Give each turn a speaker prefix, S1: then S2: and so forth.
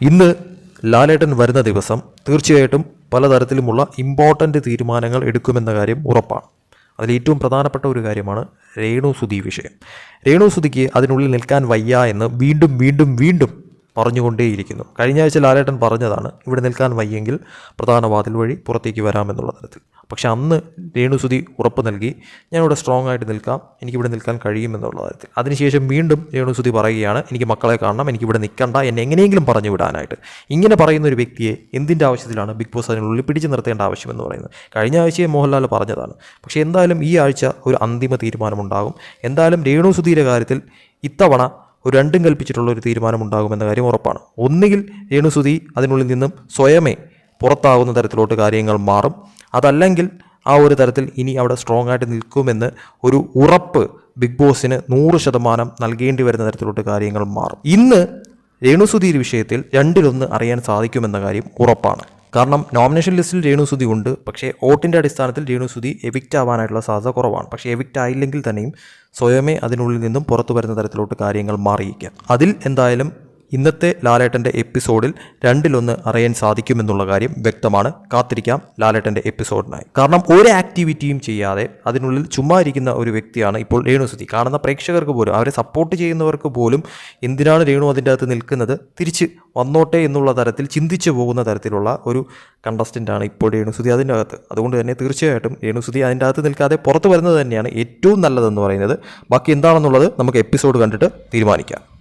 S1: ഇന്ന് ലാലേട്ടൻ വരുന്ന ദിവസം തീർച്ചയായിട്ടും പലതരത്തിലുമുള്ള ഇമ്പോർട്ടന്റ് തീരുമാനങ്ങൾ എടുക്കുമെന്ന കാര്യം ഉറപ്പാണ്. അതിൽ ഏറ്റവും പ്രധാനപ്പെട്ട ഒരു കാര്യമാണ് രേണു സുധി വിഷയം. രേണു സുധിക്ക് അതിനുള്ളിൽ നിൽക്കാൻ വയ്യ എന്ന് വീണ്ടും വീണ്ടും വീണ്ടും പറഞ്ഞുകൊണ്ടേയിരിക്കുന്നു. കഴിഞ്ഞ ആഴ്ച ലാലേട്ടൻ പറഞ്ഞതാണ് ഇവിടെ നിൽക്കാൻ വയ്യെങ്കിൽ പ്രധാന വാതിൽ വഴി പുറത്തേക്ക് വരാമെന്നുള്ള തരത്തിൽ. പക്ഷെ അന്ന് രേണുസുതി ഉറപ്പ് നൽകി ഞാനിവിടെ സ്ട്രോങ് ആയിട്ട് നിൽക്കാം എനിക്കിവിടെ നിൽക്കാൻ കഴിയുമെന്നുള്ള കാര്യത്തിൽ അതിനുശേഷം വീണ്ടും രേണുസുതി പറയുകയാണ് എനിക്ക് മക്കളെ കാണണം എനിക്കിവിടെ നിൽക്കണ്ട എന്നെ എങ്ങനെയെങ്കിലും പറഞ്ഞു വിടാനായിട്ട്. ഇങ്ങനെ പറയുന്ന ഒരു വ്യക്തിയെ എന്തിന്റെ ആവശ്യത്തിലാണ് ബിഗ് ബോസ് അതിനുള്ളിൽ പിടിച്ചു നിർത്തേണ്ട ആവശ്യമെന്ന് പറയുന്നത്? കഴിഞ്ഞ ആഴ്ചയെ മോഹൻലാൽ പറഞ്ഞതാണ്. പക്ഷേ എന്തായാലും ഈ ആഴ്ച ഒരു അന്തിമ തീരുമാനമുണ്ടാകും. എന്തായാലും രേണുസുതിയുടെ കാര്യത്തിൽ ഇത്തവണ ഒരു രണ്ടും കൽപ്പിച്ചിട്ടുള്ള ഒരു തീരുമാനം ഉണ്ടാകുമെന്ന കാര്യം ഉറപ്പാണ്. ഒന്നുകിൽ രേണുസുതി അതിനുള്ളിൽ നിന്നും സ്വയമേ പുറത്താകുന്ന തരത്തിലോട്ട് കാര്യങ്ങൾ മാറും. അതല്ലെങ്കിൽ ആ ഒരു തരത്തിൽ ഇനി അവിടെ സ്ട്രോങ് ആയിട്ട് നിൽക്കുമെന്ന് ഒരു ഉറപ്പ് ബിഗ് ബോസിന് നൂറ് ശതമാനം നൽകേണ്ടി വരുന്ന തരത്തിലോട്ട് കാര്യങ്ങൾ മാറും. ഇന്ന് രേണുസുധീർ വിഷയത്തിൽ രണ്ടിലൊന്ന് അറിയാൻ സാധിക്കുമെന്ന കാര്യം ഉറപ്പാണ്. കാരണം നോമിനേഷൻ ലിസ്റ്റിൽ രേണുസുതി ഉണ്ട് പക്ഷേ വോട്ടിന്റെ അടിസ്ഥാനത്തിൽ രേണുസുതി എവിക്റ്റ് ആവാനായിട്ടുള്ള സാധ്യത കുറവാണ്. പക്ഷേ എവിക്റ്റ് ആയില്ലെങ്കിൽ തന്നെയും സ്വയമേ അതിനുള്ളിൽ നിന്നും പുറത്തു വരുന്ന തരത്തിലോട്ട് കാര്യങ്ങൾ മാറിയിരിക്കാം അതിൽ എന്തായാലും ഇന്നത്തെ ലാലേട്ടന്റെ എപ്പിസോഡിൽ രണ്ടിലൊന്ന് അറിയാൻ സാധിക്കുമെന്നുള്ള കാര്യം വ്യക്തമാണ്. കാത്തിരിക്കാം ലാലേട്ടന്റെ എപ്പിസോഡിനായി. കാരണം ഒരു ആക്ടിവിറ്റിയും ചെയ്യാതെ അതിനുള്ളിൽ ചുമ്മാ ഇരിക്കുന്ന ഒരു വ്യക്തിയാണ് ഇപ്പോൾ രേണുസുതി കാണുന്ന പ്രേക്ഷകർക്ക് പോലും അവരെ സപ്പോർട്ട് ചെയ്യുന്നവർക്ക് പോലും എന്തിനാണ് രേണു അതിന്റെ അകത്ത് നിൽക്കുന്നത്? തിരിച്ച് വന്നോട്ടെ എന്നുള്ള തരത്തിൽ ചിന്തിച്ചു പോകുന്ന തരത്തിലുള്ള ഒരു കണ്ടസ്റ്റന്റാണ് ഇപ്പോൾ രേണുസുതി അതിന്റെ അകത്ത്. അതുകൊണ്ട് തന്നെ തീർച്ചയായിട്ടും രേണുസുതി അതിന്റെ അകത്ത് നിൽക്കാതെ പുറത്ത് വരുന്നത് തന്നെയാണ് ഏറ്റവും നല്ലതെന്ന് പറയുന്നത്. ബാക്കി എന്താണെന്നുള്ളത് നമുക്ക് എപ്പിസോഡ് കണ്ടിട്ട് തീരുമാനിക്കാം.